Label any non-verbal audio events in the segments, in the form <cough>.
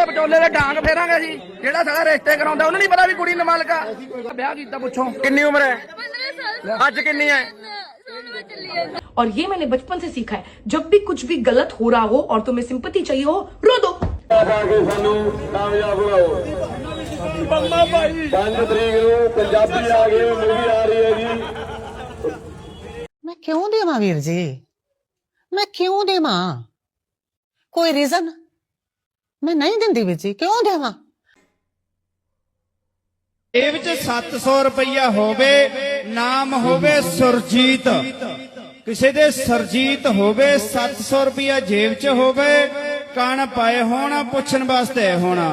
ਵਿਚੋਲੇ ਦੇ ਡਾਂਗ ਫੇਰਾਂਗੇ ਜੀ ਜਿਹੜਾ ਸਾਡਾ ਰਿਸ਼ਤੇ ਕਰਾਉਂਦਾ ਉਹਨੂੰ ਨਹੀਂ ਪਤਾ ਵੀ ਕੁੜੀ ਨਮਾਲਕ ਆ ਵਿਆਹ ਕੀਤਾ ਪੁੱਛੋ ਕਿੰਨੀ ਉਮਰ ਹੈ ਅੱਜ ਕਿੰਨੀ ਹੈ और ये मैंने बचपन से सीखा है जब भी कुछ भी गलत हो रहा हो और तुम्हें सिंपति चाहिए हो रो दो ਪਾ ਕੇ ਸਾਨੂੰ ਕਾਮਯਾਬ ਬਣਾਓ ਬੰਮਾ ਭਾਈ 5 ਤਰੀਕ ਨੂੰ ਮੈਂ ਨਹੀਂ ਦਿੰਦੀ ਵੀਰ ਜੀ ਕਿਉਂ ਦੇਵਾਂ? ਇਹ ਵਿੱਚ 700 ਰੁਪਇਆ ਹੋਵੇ ਨਾਮ ਹੋਵੇ ਸੁਰਜੀਤ। ਕਿਸੇ ਦੇ ਸਰਜੀਤ ਹੋਵੇ 700 ਰੁਪਇਆ ਜੇਬ 'ਚ ਹੋਵੇ ਕਣ ਪਾਏ ਹੋਣਾ ਪੁੱਛਣ ਵਾਸਤੇ ਹੋਣਾ।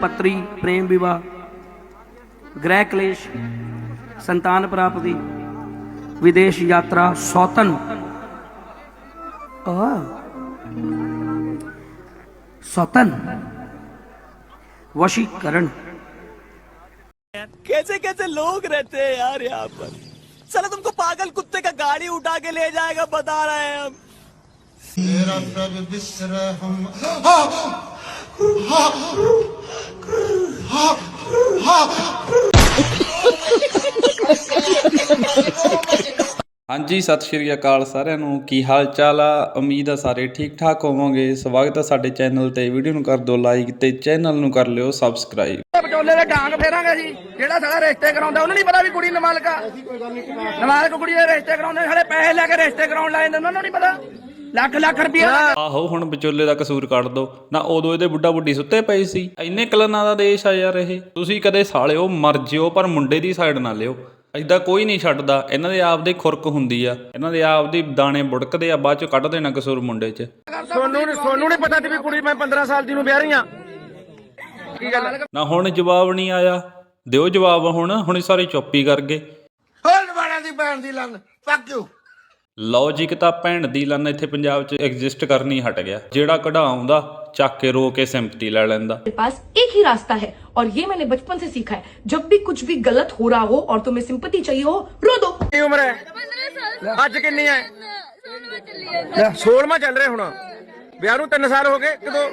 ਪਤਰੀ ਪ੍ਰੇਮ ਵਿਵਾਹ ਗ੍ਰਹਿ ਕਲੇਸ਼ ਸੰਤਾਨ ਪ੍ਰਾਪਤੀ ਵਿਦੇਸ਼ ਯਾਤਰਾ ਸੌਤਨ। ਆ सौतन। वशीकरण। कैसे कैसे लोग रहते हैं यार यहाँ पर? चलो तुमको पागल कुत्ते का गाड़ी उठा के ले जाएगा बता रहे हैं हम। <laughs> ਹਾਂਜੀ ਸਤਿ ਸ਼੍ਰੀ ਅਕਾਲ ਸਾਰਿਆਂ ਨੂੰ। ਕੀ ਹਾਲ ਚਾਲ ਆ? ਉਮੀਦ ਆ ਸਾਰੇ ਠੀਕ ਠਾਕ ਹੋਵੋਗੇ। ਸਵਾਗਤ ਆ ਸਾਡੇ ਚੈਨਲ ਤੇ। ਵੀਡੀਓ ਨੂੰ ਕਰ ਦਿਓ ਲਾਈਕ ਤੇ ਚੈਨਲ ਨੂੰ ਕਰ ਲਿਓ ਸਬਸਕ੍ਰਾਈਬ। ਵਿਚੋਲੇ ਦੇ ਡਾਂਗ ਫੇਰਾਂਗੇ ਜੀ। ਜਿਹੜਾ ਸਾਡਾ ਰਿਸ਼ਤੇ ਕਰਾਉਂਦਾ ਉਹਨੂੰ ਨਹੀਂ ਪਤਾ ਵੀ ਕੁੜੀ ਨਮਾਲਕ ਆ। ਨਮਾਲਕ ਕੁੜੀ ਦੇ ਰਿਸ਼ਤੇ ਕਰਾਉਂਦੇ ਸਾਡੇ ਪੈਸੇ ਲੈ ਕੇ ਰਿਸ਼ਤੇ ਕਰਾਉਣ ਲਾਏ ਨੇ ਉਹਨਾਂ ਨੂੰ ਨਹੀਂ ਪਤਾ। ਲੱਖ ਲੱਖ ਰੁਪਇਆ ਆਹੋ ਹੁਣ ਵਿਚੋਲੇ ਦਾ ਕਸੂਰ ਕੱਢ ਦੋ। ਨਾ ਉਦੋਂ ਇਹਦੇ ਬੁੱਢਾ ਬੁੱਢੀ ਸੁੱਤੇ ਪਏ ਸੀ। ਇੰਨੇ ਕਲਨਾਂ ਦਾ ਦੇਸ਼ ਆ ਯਾਰ ਇਹ। ਤੁਸੀਂ ਕਦੇ ਸਾਲਿਓ ਮਰ ਜਿਓ ਪਰ ਮੁੰਡੇ ਦੀ ਸਾਈਡ ਨਾ ਲਿਓ। ਐਦਾਂ ਕੋਈ ਨਹੀਂ ਛੱਡਦਾ। ਇਹਨਾਂ ਦੇ ਆਪ ਦੀ ਖੁਰਕ ਹੁੰਦੀ ਆ। ਇਹਨਾਂ ਦੇ ਆਪ ਦੀ ਦਾਣੇ ਬੁੜਕਦੇ ਆ ਬਾਅਦ ਚ ਕੱਢ ਦੇਣਾ ਕਸੂਰ ਮੁੰਡੇ ਚ। ਸੋਨੂੰ ਨੀ ਸੋਨੂੰ ਨਹੀਂ ਪਤਾ ਸੀ ਵੀ ਕੁੜੀ ਮੈਂ 15 ਸਾਲ ਦੀ ਨੂੰ ਵਿਆਹ ਰਹੀ ਆ। ਕੀ ਗੱਲ? ਨਾ ਹੁਣ ਜਵਾਬ ਨਹੀਂ ਆਇਆ। ਦਿਓ ਜਵਾਬ ਹੁਣ ਹੁਣ ਸਾਰੇ ਚੁੱਪ ਕਰ ਗਏ। ਹੋਲ ਵਾਲਿਆਂ ਦੀ ਭੈਣ ਦੀ ਲੰਨ ਫੱਕ ਯੂ ਲੌਜੀਕ ਤਾਂ ਭੈਣ ਦੀ ਲੰਨ ਇੱਥੇ ਪੰਜਾਬ 'ਚ ਐਗਜ਼ਿਸਟ ਕਰਨੀ ਹਟ ਗਿਆ। ਜਿਹੜਾ ਕਢਾਉਂਦਾ ਚੱਕ ਕੇ ਰੋ ਕੇ ਸਿੰਪਤੀ ਲੈ ਲੈਂਦਾ मेरे पास एक ही रास्ता है और ये मैंने बचपन से सीखा है जब भी कुछ भी गलत हो रहा हो और तुम्हें सिंपति चाहिए हो रो दो ਕਿੰਨੀ ਉਮਰ ਹੈ ਅੱਜ ਕਿੰਨੀ ਹੈ 16ਵਾਂ ਚੱਲ ਰਿਹਾ ਹੁਣ ਵਿਆਹ ਨੂੰ 3 ਸਾਲ ਹੋ ਗਏ ਕਦੋਂ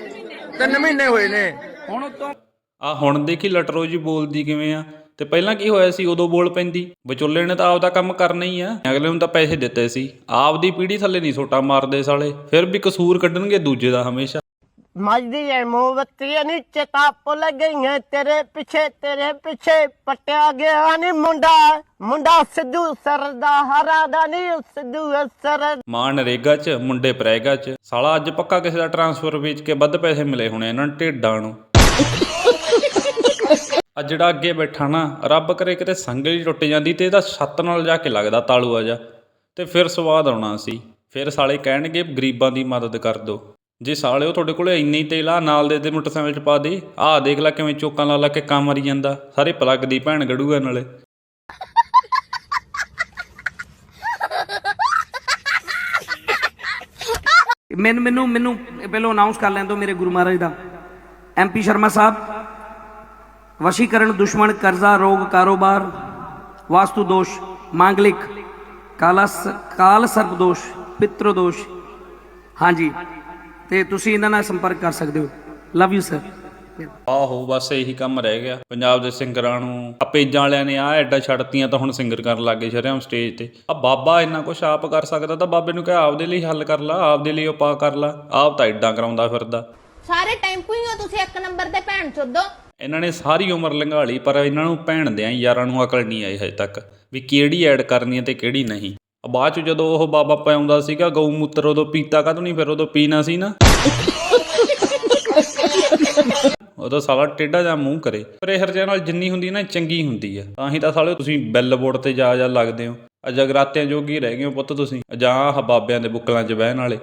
3 ਮਹੀਨੇ ਹੋਏ ਨੇ ਹੁਣ ਉਤੋਂ ਆ ਹੁਣ ਦੇਖੀ ਲਟਰੋ ਜੀ ਬੋਲਦੀ ਕਿਵੇਂ ਆ ਤੇ ਪਹਿਲਾਂ ਕੀ ਹੋਇਆ ਸੀ ਉਦੋਂ ਬੋਲ ਪੈਂਦੀ ਵਿਚੋਲੇ ਨੇ ਤਾਂ ਆਪਦਾ ਕੰਮ ਕਰਨਾ ਹੀ ਆ ਅਗਲੇ ਨੂੰ ਤਾਂ ਪੈਸੇ ਦਿੱਤੇ ਸੀ ਆਪਦੀ ਪੀੜੀ ਥੱਲੇ ਨਹੀਂ ਸੋਟਾ ਮਾਰਦੇ ਸਾਲੇ ਫਿਰ ਵੀ ਕਸੂਰ ਕੱਢਣਗੇ ਦੂਜੇ ਦਾ ਹਮੇਸ਼ਾ ਮੱਝਦੀ ਐ ਮੋਮਬੱਤੀਆਂ ਨੀਚੇ ਤਾਂ ਪੁੱਲ ਤੇਰੇ ਪਿੱਛੇ ਤੇਰੇ ਪਿੱਛੇ ਪਟਿਆ ਗਿਆ ਨੀ ਮੁੰਡਾ। ਮੁੰਡਾ ਸਿੱਧੂ ਸਰਦਾ, ਹਰਾ ਦਾ ਨੀ, ਸਿੱਧੂ ਸਰ ਮਾਂ ਨਰੇਗਾ 'ਚ, ਮੁੰਡੇ ਪ੍ਰੈਗਾ 'ਚ। ਸਾਲਾ ਅੱਜ ਪੱਕਾ ਕਿਸੇ ਦਾ ਟਰਾਂਸਫਰ ਵੇਚ ਕੇ ਵੱਧ ਪੈਸੇ ਮਿਲੇ ਹੋਣੇ ਇਹਨਾਂ ਨੂੰ ਢੇਡਾਂ ਨੂੰ। ਆ ਜਿਹੜਾ ਅੱਗੇ ਬੈਠਾ ਨਾ, ਰੱਬ ਕਰੇ ਕਿਤੇ ਸੰਗਲੀ ਟੁੱਟ ਜਾਂਦੀ ਤੇ ਇਹਦਾ ਛੱਤ ਨਾਲ ਜਾ ਕੇ ਲੱਗਦਾ ਤਾਲੂ ਆ ਜਾ ਤੇ ਫਿਰ ਸਵਾਦ ਆਉਣਾ ਸੀ। ਫਿਰ ਸਾਲੇ ਕਹਿਣਗੇ, ਗਰੀਬਾਂ ਦੀ ਮਦਦ ਕਰ ਦਿਓ ਜੇ ਸਾਲਿਓ ਤੁਹਾਡੇ ਕੋਲੇ ਇੰਨੀ ਤੇਲ ਆ, ਨਾਲ ਦੇ ਦੇ ਮੋਟਰਸਾਈਕਲ 'ਚ ਪਾ ਦੇ। ਆਹ ਦੇਖ ਲੈ ਕਿਵੇਂ ਚੋਕਾਂ ਲਾ ਲਾ ਕੇ ਕੰਮ ਮਰੀ ਜਾਂਦਾ। ਸਾਰੇ ਪਲੱਗ ਦੀ ਭੈਣ ਗੜੂਗਾ ਨਾਲੇ। ਮੈਨੂੰ ਮੈਨੂੰ ਮੈਨੂੰ ਪਹਿਲਾਂ ਅਨਾਉਂਸ ਕਰ ਲੈਣ ਦਿਓ ਮੇਰੇ ਗੁਰੂ ਮਹਾਰਾਜ ਦਾ। ਐਮਪੀ ਸ਼ਰਮਾ ਸਾਹਿਬ, ਵਸ਼ੀਕਰਨ ਦੁਸ਼ਮਣ, ਕਰਜ਼ਾ, ਰੋਗ, ਕਾਰੋਬਾਰ, ਵਾਸਤੂ ਦੋਸ਼, ਮਾਂਗਲਿਕ, ਕਾਲਾ ਕਾਲ ਸਰਪ ਦੋਸ਼, ਪਿਤਰ ਦੋਸ਼। ਹਾਂਜੀ। ਤੇ ਤੁਸੀਂ ਇਹਨਾਂ ਨਾਲ ਸੰਪਰਕ ਕਰ ਸਕਦੇ ਹੋ। ਲਵ ਯੂ ਸਰ ਆਹੋ ਬਸ ਇਹੀ ਕੰਮ ਰਹਿ ਗਿਆ। ਪੰਜਾਬ ਦੇ ਸਿੰਗਰਾਂ ਨੂੰ ਆ ਪੇਜਾਂ ਵਾਲਿਆਂ ਨੇ ਆ ਐਡਾ ਛੱਡਤੀਆਂ ਤਾਂ ਹੁਣ ਸਿੰਗਰ ਕਰਨ ਲੱਗੇ ਸ਼ਰਿਆਮ ਸਟੇਜ ਤੇ। ਆ ਬਾਬਾ ਇੰਨਾ ਕੁਛ ਆਪ ਕਰ ਸਕਦਾ ਤਾਂ ਬਾਬੇ ਨੂੰ ਕਹਿ ਆਪਦੇ ਲਈ ਹੱਲ ਕਰ ਲਾ ਆਪਦੇ ਲਈ ਉਪਾਅ ਕਰ ਲਾ। ਆਪ ਤਾਂ ਐਡਾ ਕਰਾਉਂਦਾ ਫਿਰਦਾ। ਸਾਰੇ ਟੈਂਪੂ ਹੀ ਹੋ ਤੁਸੀਂ ਇੱਕ ਨੰਬਰ ਤੇ ਭੈਣ ਚੋਦੋ। ਇਹਨਾਂ ਨੇ ਸਾਰੀ ਉਮਰ ਲੰਘਾਲੀ ਪਰ ਇਹਨਾਂ ਨੂੰ ਭੈਣ ਦਿਆਂ ਯਾਰਾਂ ਨੂੰ ਅਕਲ ਨਹੀਂ ਆਈ ਹਜੇ ਤੱਕ ਵੀ ਕਿਹੜੀ ਐਡ ਕਰਨੀ ਹੈ ਤੇ ਕਿਹੜੀ ਨਹੀਂ। ਬਾਅਦ ਚ ਜਦੋਂ ਉਹ ਬਾਬਾ ਪਿਆਉਂਦਾ ਸੀਗਾ, ਗਊ ਮੂਤਰ ਉਦੋਂ ਪੀਤਾ ਕਾਹਤੋਂ ਨਹੀਂ ਫਿਰ ਉਦੋਂ ਪੀਣਾ ਸੀ ਨਾ। ਉਦੋਂ ਸਾਲਾ ਟੇਢਾ ਜਾਂ ਮੂੰਹ ਕਰੇ। ਪਰ ਇਹ ਨਾਲ ਜਿੰਨੀ ਹੁੰਦੀ ਨਾ ਚੰਗੀ ਹੁੰਦੀ ਆ। ਤਾਂ ਹੀ ਤਾਂ ਸਾਲੇ ਤੁਸੀਂ ਬੈੱਲ ਬੋਰਡ ਤੇ ਜਾ ਜਾ ਲੱਗਦੇ ਹੋ। ਆ ਜਗਰਾਤਿਆਂ ਜੋਗੀ ਰਹਿ ਗਏ ਹੋ ਪੁੱਤ ਤੁਸੀਂ। ਜਾਂ ਆਹ ਬਾਬਿਆਂ ਦੇ ਬੁੱਕਲਾਂ 'ਚ ਬਹਿਣ ਵਾਲੇ।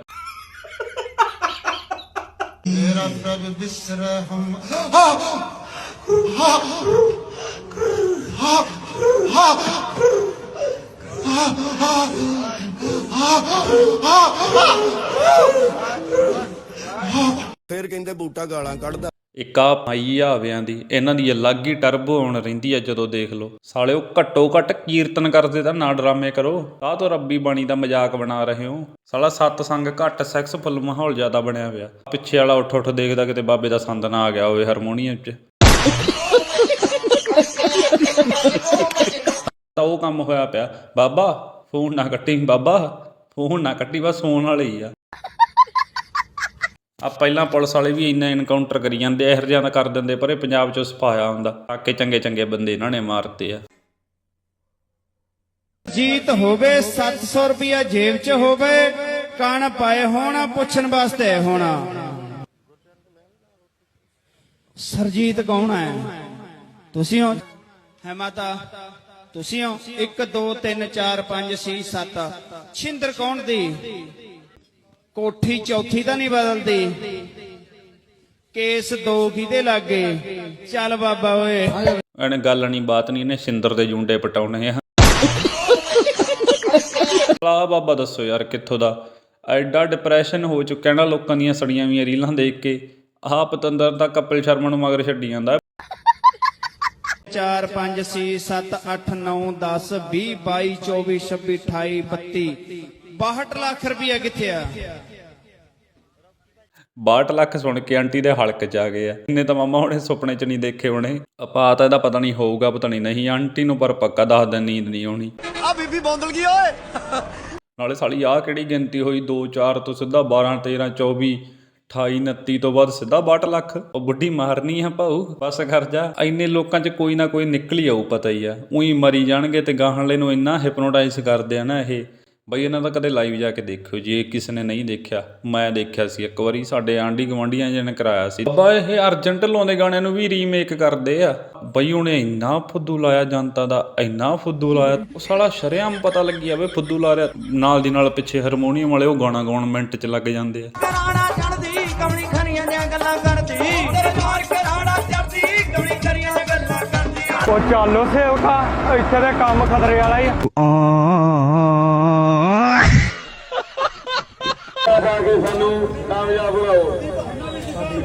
ਫਿਰ ਕਹਿੰਦੇ ਬੂਟਾ ਗਾਲਾਂ ਕੱਢਦਾ। ਇੱਕ ਆ ਪਾਈ ਆਵਿਆਂ ਦੀ, ਇਹਨਾਂ ਦੀ ਅਲੱਗ ਹੀ ਟਰਬੋ ਆਉਣ ਰਹਿੰਦੀ ਆ ਜਦੋਂ ਦੇਖ ਲਓ। ਸਾਲਿਓ ਘੱਟੋ ਘੱਟ ਕੀਰਤਨ ਕਰਦੇ ਤਾਂ ਨਾ ਡਰਾਮੇ ਕਰੋ। ਆਹ ਤੋਂ ਰੱਬੀ ਬਾਣੀ ਦਾ ਮਜ਼ਾਕ ਬਣਾ ਰਹੇ ਹੋ। ਸਾਲਾ ਸੱਤ ਸੰਗ ਘੱਟ ਸੈਕਸਫੁਲ ਮਾਹੌਲ ਜ਼ਿਆਦਾ ਬਣਿਆ ਹੋਇਆ। ਪਿੱਛੇ ਵਾਲਾ ਉੱਠ ਉੱਠ ਦੇਖਦਾ ਕਿਤੇ ਬਾਬੇ ਦਾ ਸੰਦ ਨਾ ਆ ਗਿਆ ਹੋਵੇ ਹਾਰਮੋਨੀਅਮ 'ਚ। ਤਾਂ ਉਹ ਕੰਮ ਹੋਇਆ ਪਿਆ। ਬਾਬਾ, ਫੋਨ ਨਾ ਕੱਟੀ। ਬਾਬਾ, ਫੋਨ ਨਾ ਕੱਟੀ, ਬਸ ਫੋਨ ਵਾਲੇ ਹੀ ਆ। ਆ ਪਹਿਲਾਂ ਪੁਲਿਸ ਵਾਲੇ ਵੀ ਇੰਨਾ ਐਨਕਾਊਂਟਰ ਕਰੀ ਜਾਂਦੇ ਇਹੋ ਜਿਹਾ ਦਾ ਕਰ ਦਿੰਦੇ, ਪਰ ਇਹ ਪੰਜਾਬ ਚੋਂ ਸਫਾਇਆ ਹੁੰਦਾ। ਆਕੇ ਚੰਗੇ ਚੰਗੇ ਬੰਦੇ ਇਹਨਾਂ ਨੇ ਮਾਰਤੇ ਆ। ਜੀਤ ਹੋਵੇ 700 ਰੁਪਿਆ ਜੇਬ 'ਚ ਹੋਵੇ, ਕਣ ਪਾਏ ਹੋਣਾ, ਪੁੱਛਣ ਵਾਸਤੇ ਹੋਣਾ। ਸਰਜੀਤ ਕੌਣ ਹੈ? ਤੁਸੀਂ ਹੋ? ਹੈ ਮਾਤਾ। ਤੁਸੀਂ ਹੋ 1 2 3 4 5 6 7 ਛਿੰਦਰ ਕੌਣ ਦੀ? ਕੋਠੀ ਚੌਥੀ ਤਾਂ ਨਹੀਂ ਬਦਲਦੀ। ਕੇਸ ਦੋ ਕਿਹਦੇ ਲੱਗੇ? ਚੱਲ ਬਾਬਾ ਓਏ। ਇਹਨੇ ਗੱਲ ਨਹੀਂ, ਬਾਤ ਨਹੀਂ, ਇਹਨੇ ਸਿੰਦਰ ਦੇ ਜੁੰਡੇ ਪਟਾਉਣੇ ਆ। ਲਾ ਬਾਬਾ ਦੱਸੋ ਯਾਰ, ਕਿੱਥੋਂ ਦਾ? ਐਡਾ ਡਿਪਰੈਸ਼ਨ ਹੋ ਚੁੱਕਿਆ ਨਾ ਲੋਕਾਂ ਦੀਆਂ ਸੜੀਆਂ ਵੀਆਂ ਰੀਲਾਂ ਦੇਖ ਕੇ। ਆਹ ਪਤੰਦਰ ਦਾ ਕਪਿਲ ਸ਼ਰਮਾ ਨੂੰ ਮਗਰ ਛੱਡੀ ਜਾਂਦਾ। 4 62 ਲੱਖ ਸੁਣ ਕੇ ਆਂਟੀ ਦੇ ਹਲਕ ਚ ਆ ਗਏ ਆ। ਇੰਨੇ ਤਾਂ ਮਾਮਾ ਹੁਣੇ ਸੁਪਨੇ ਚ ਨਹੀਂ ਦੇਖੇ ਹੋਣੇ। ਆਪਾਂ ਤਾਂ ਇਹਦਾ ਪਤਾ ਨਹੀਂ ਹੋਊਗਾ ਪਤਾ ਨਹੀਂ ਨਹੀਂ ਆਂਟੀ ਨੂੰ ਪਰ ਪੱਕਾ ਦੱਸ ਦਿਨ ਨੀਂਦ ਨਹੀਂ ਆਉਣੀ। ਆ ਬੀਬੀ ਬੌਂਦਲ ਗਈ ਓਏ? ਨਾਲੇ ਸਾਲੀ ਆ ਕਿਹੜੀ ਗਿਣਤੀ ਹੋਈ? 2 4 ਤੋਂ ਸਿੱਧਾ 12 13 24 28 29 ਤੋਂ ਬਾਅਦ ਸਿੱਧਾ 62 ਲੱਖ। ਉਹ ਬੁੱਢੀ ਮਾਰਨੀ ਆ ਭਾਊ, ਬਸ ਕਰ ਜਾ। ਇੰਨੇ ਲੋਕਾਂ 'ਚ ਕੋਈ ਨਾ ਕੋਈ ਨਿਕਲ ਹੀ ਆਊ, ਪਤਾ ਹੀ ਆ। ਉਹੀ ਮਰੀ ਜਾਣਗੇ ਤੇ ਗਾਹਲੇ ਨੂੰ ਇੰਨਾ ਹਿਪਨੋਟਾਈਜ਼ ਕਰਦੇ ਆ ਨਾ ਇਹ। ਬਈ ਇਹਨਾਂ ਦਾ ਕਦੇ ਲਾਈਵ ਜਾ ਕੇ ਦੇਖਿਓ, ਜੇ ਕਿਸੇ ਨੇ ਨਹੀਂ ਦੇਖਿਆ। ਮੈਂ ਦੇਖਿਆ ਸੀ ਇੱਕ ਵਾਰੀ, ਸਾਡੇ ਆਂਢੀ ਗਵਾਂਢੀਆਂ ਜਿਹਨੇ ਕਰਾਇਆ ਸੀ। ਬਾਬਾ, ਇਹ ਅਰਜੈਂਟ ਲਾਉਂਦੇ ਗਾਣਿਆਂ ਨੂੰ ਵੀ ਰੀਮੇਕ ਕਰਦੇ ਆ। ਬਈ ਉਹਨੇ ਇੰਨਾ ਫੁੱਦੂ ਲਾਇਆ ਜਨਤਾ ਦਾ, ਇੰਨਾ ਫੁੱਦੂ ਲਾਇਆ। ਉਹ ਸਾਲਾ ਸ਼ਰੇਆਮ ਪਤਾ ਲੱਗੀ ਜਾਵੇ ਫੁੱਦੂ ਲਾ ਰਿਹਾ। ਨਾਲ ਦੀ ਨਾਲ ਪਿੱਛੇ ਹਾਰਮੋਨੀਅਮ ਵਾਲੇ ਉਹ ਗਾਣਾ ਗਾਉਣ ਮਿੰਟ 'ਚ ਲੱਗ ਜਾਂਦੇ ਆ। ਕਮਲੀ ਖਰੀਆਂ ਦੀਆਂ ਗੱਲਾਂ ਕਰਦੀ। ਤੇਰੇ ਮਾਰ ਕੇ ਰਾਣਾ ਚੜਦੀ ਕਮਲੀ ਖਰੀਆਂ ਦੀਆਂ ਗੱਲਾਂ ਕਰਦੀ। ਉਹ ਚੱਲੋ ਸੇਵਕਾ ਇੱਥੇ ਦੇ ਕੰਮ ਖਤਰੇ ਵਾਲਾ ਹੀ ਆ। ਕੇ ਸਾਨੂੰ ਕਾਮਯਾਬ ਬਣਾਓ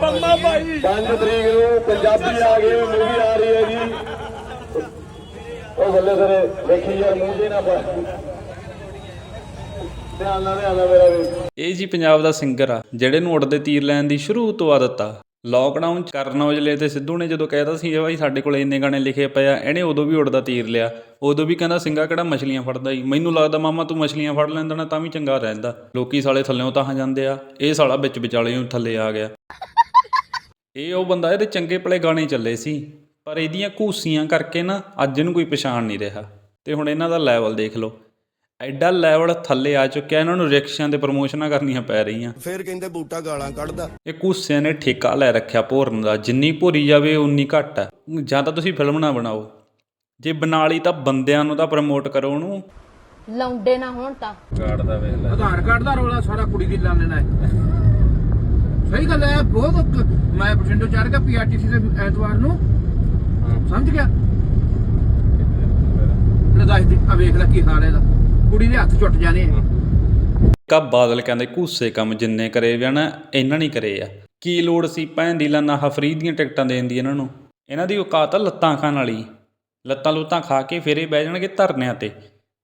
ਬੰਮਾ ਭਾਈ 5 ਤਰੀਕ ਨੂੰ ਪੰਜਾਬੀ ਆ ਗਏ ਮੂਵੀ ਆ ਰਹੀ ਹੈ ਜੀ ਉਹ ਬੱਲੇ ਸਰੇ ਦੇਖੀ ਯਾਰ ਮੂੰਹ ਜੇ ਨਾ ਪਾ। ਧਿਆਨ ਨਾਲ ਧਿਆਨ ਨਾਲ ਮੇਰਾ ਵੀ। ਇਹ ਜੀ ਪੰਜਾਬ ਦਾ ਸਿੰਗਰ ਆ, ਜਿਹੜੇ ਨੂੰ ਉੜਦੇ ਤੀਰ ਲੈਣ ਦੀ ਸ਼ੁਰੂ ਤੋਂ ਆਦਤ ਆ। ਲੋਕਡਾਊਨ ਚ ਕਰਨ ਔਜਲੇ ਤੇ ਸਿੱਧੂ ਨੇ ਜਦੋਂ ਕਹਿਤਾ ਸੀ ਇਹ ਭਾਈ ਸਾਡੇ ਕੋਲ ਇੰਨੇ ਗਾਣੇ ਲਿਖੇ ਪਏ ਆ, ਇਹਨੇ ਉਦੋਂ ਵੀ ਉੜਦਾ ਤੀਰ ਲਿਆ। ਉਦੋਂ ਵੀ ਕਹਿੰਦਾ, ਸਿੰਗਾ ਕਿਹੜਾ ਮਛਲੀਆਂ ਫੜਦਾ ਹੀ ਮੈਨੂੰ ਲੱਗਦਾ ਮਾਮਾ ਤੂੰ ਮਛਲੀਆਂ ਫੜ ਲੈਂਦਾ ਨਾ, ਤਾਂ ਵੀ ਚੰਗਾ ਰਹਿੰਦਾ। ਲੋਕੀ ਸਾਲੇ ਥੱਲਿਓਂ ਤਾਂ ਜਾਂਦੇ ਆ। ਇਹ ਸਾਲਾ ਵਿੱਚ ਵਿਚਾਲਿਓਂ ਥੱਲੇ ਆ ਗਿਆ। ਇਹ ਉਹ ਬੰਦਾ ਇਹਦੇ ਚੰਗੇ ਭਲੇ ਗਾਣੇ ਚੱਲੇ ਸੀ। ਪਰ ਇਹਦੀਆਂ ਘੂਸੀਆਂ ਕਰਕੇ ਨਾ, ਅੱਜ ਇਹਨੂੰ ਕੋਈ ਪਛਾਣ ਨਹੀਂ ਰਿਹਾ। ਤੇ ਹੁਣ ਇਹਨਾਂ ਦਾ ਲੈਵਲ ਦੇਖ ਲਓ। ਐਡਾ ਲੈਵਲ ਥੱਲੇ ਆ ਚੁੱਕਿਆ ਇਹਨਾਂ ਨੂੰ ਰਿਕਸ਼ਿਆਂ ਦੇ ਪ੍ਰਮੋਸ਼ਨਾਂ ਕਰਨੀਆਂ ਪੈ ਰਹੀਆਂ। ਫੇਰ ਕਹਿੰਦੇ ਬੂਟਾ ਗਾਲਾਂ ਕੱਢਦਾ। ਇਹ ਕੂਸਿਆਂ ਨੇ ਠੇਕਾ ਲੈ ਰੱਖਿਆ ਭੋਰਨ ਦਾ ਜਿੰਨੀ ਭੋਰੀ ਜਾਵੇ ਉਨੀ ਘੱਟ ਹੈ ਜਾਂ ਤਾਂ ਤੁਸੀਂ ਫਿਲਮ ਨਾ ਬਣਾਓ। ਜੇ ਬਣਾ ਲਈ ਤਾਂ ਬੰਦਿਆਂ ਨੂੰ ਤਾਂ ਪ੍ਰਮੋਟ ਕਰੋ ਉਹਨੂੰ। ਲੌਂਡੇ ਨਾ ਹੋਣ ਤਾਂ। ਆਧਾਰ ਕਾਰਡ ਦਾ ਰੋਲਾ ਸਾਰਾ ਕੁੜੀ ਦੀ ਲਾ ਲੈਣਾ ਹੈ ਸਹੀ ਗੱਲ ਹੈ ਬਹੁਤ ਮੈਂ ਬਠਿੰਡੇ ਚੜ ਗਿਆ ਪੀਆਰਟੀਸੀ ਦੇ ਐਤਵਾਰ ਨੂੰ। ਸਮਝ ਗਿਆ? ਲੈ ਦੱਸ ਦੇ ਆ ਵੇਖ ਲੈ ਕੀ ਹਾਲ ਹੈ ਇਹਦਾ। ਕੁੜੀ ਦੇ ਹੱਥ ਛੁੱਟ ਜਾਣੇ ਆ। ਕਾ ਬਾਦਲ ਕਹਿੰਦੇ ਕੂਸੇ ਕੰਮ ਜਿੰਨੇ ਕਰੇ ਵੀ ਨਾ ਇਹਨਾਂ ਨਹੀਂ ਕਰੇ ਆ। ਕੀ ਲੋੜ ਸੀ ਭੈਣ ਦੀ ਲਾਨਾ ਫਰੀ ਦੀਆਂ ਟਿਕਟਾਂ ਦੇਣ ਦੀ ਇਹਨਾਂ ਨੂੰ? ਇਹਨਾਂ ਦੀ ਔਕਾਤ ਆ ਲੱਤਾਂ ਖਾਣ ਵਾਲੀ। ਲੱਤਾਂ ਲੁੱਤਾਂ ਖਾ ਕੇ ਫੇਰੇ ਬਹਿ ਜਾਣਗੇ ਧਰਨਿਆਂ ਤੇ।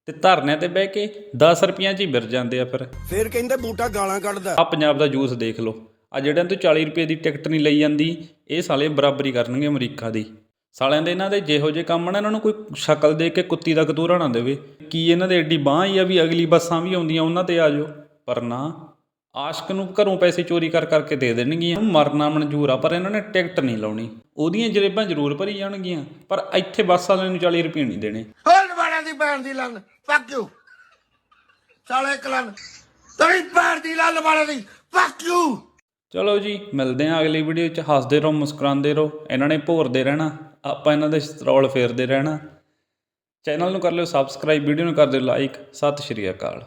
ਤੇ ਧਰਨਿਆਂ ਤੇ ਬਹਿ ਕੇ 10 ਰੁਪਈਆਂ 'ਚ ਹੀ ਵਿਰ ਜਾਂਦੇ ਆ ਫਿਰ। ਫੇਰ ਕਹਿੰਦੇ ਬੂਟਾ ਗਾਲਾਂ ਕੱਢਦਾ। ਆ ਪੰਜਾਬ ਦਾ ਜੂਸ ਦੇਖ ਲਓ। ਆ ਜਿਹੜਿਆਂ ਤੋਂ 40 ਰੁਪਏ ਦੀ ਟਿਕਟ ਨਹੀਂ ਲਈ ਜਾਂਦੀ ਇਹ ਸਾਲੇ ਬਰਾਬਰੀ ਕਰਨਗੇ ਅਮਰੀਕਾ ਦੀ। ਸਾਲਿਆਂ ਦੇ ਇਹਨਾਂ ਦੇ ਜਿਹੋ ਜਿਹੇ ਕੰਮ ਨੇ ਇਹਨਾਂ ਨੂੰ ਕੋਈ ਸ਼ਕਲ ਦੇ ਕੇ ਕੁੱਤੀ ਦਾ ਕਤੂਰਾ ਨਾ ਦੇਵੇ। ਕੀ ਇਹਨਾਂ ਦੇ ਐਡੀ ਬਾਂਹ ਹੀ ਆ ਵੀ ਅਗਲੀ ਬੱਸਾਂ ਵੀ ਆਉਂਦੀਆਂ ਉਹਨਾਂ ਤੇ ਆ ਜਾਓ? ਪਰ ਨਾ ਆਸ਼ਕ ਨੂੰ ਘਰੋਂ ਪੈਸੇ ਚੋਰੀ ਕਰ ਕਰਕੇ ਦੇ ਦੇਣਗੀਆਂ। ਮਰਨਾ ਮਨਜ਼ੂਰ ਆ ਪਰ ਇਹਨਾਂ ਨੇ ਟਿਕਟ ਨਹੀਂ ਲਾਉਣੀ। ਉਹਦੀਆਂ ਜਰੇਬਾਂ ਜ਼ਰੂਰ ਭਰੀ ਜਾਣਗੀਆਂ ਪਰ ਇੱਥੇ ਬੱਸ ਵਾਲਿਆਂ ਨੂੰ 40 ਰੁਪਏ ਨਹੀਂ ਦੇਣੇ। ਹੋਲ ਵਾਲਿਆਂ ਦੀ ਭੈਣ ਦੀ ਲੰਨ ਫੱਕ ਯੂ ਸਾਲੇ ਕਲਨ ਤੇਰੀ ਭੈਣ ਦੀ ਲੰਨ ਵਾਲਿਆਂ ਦੀ ਫੱਕ ਯੂ ਚਲੋ ਜੀ ਮਿਲਦੇ ਹਾਂ ਅਗਲੀ ਵੀਡੀਓ 'ਚ। ਹੱਸਦੇ ਰਹੋ ਮੁਸਕਰਾਉਂਦੇ ਰਹੋ। ਇਹਨਾਂ ਨੇ ਭੋਰਦੇ ਰਹਿਣਾ। ਆਪਾਂ ਇਹਨਾਂ ਦੇ ਸਤਰੋਲ ਫੇਰਦੇ ਰਹਿਣਾ। ਚੈਨਲ ਨੂੰ ਕਰ ਲਿਓ ਸਬਸਕ੍ਰਾਈਬ ਵੀਡੀਓ ਨੂੰ ਕਰ ਦਿਓ ਲਾਈਕ ਸਤਿ ਸ਼੍ਰੀ ਅਕਾਲ।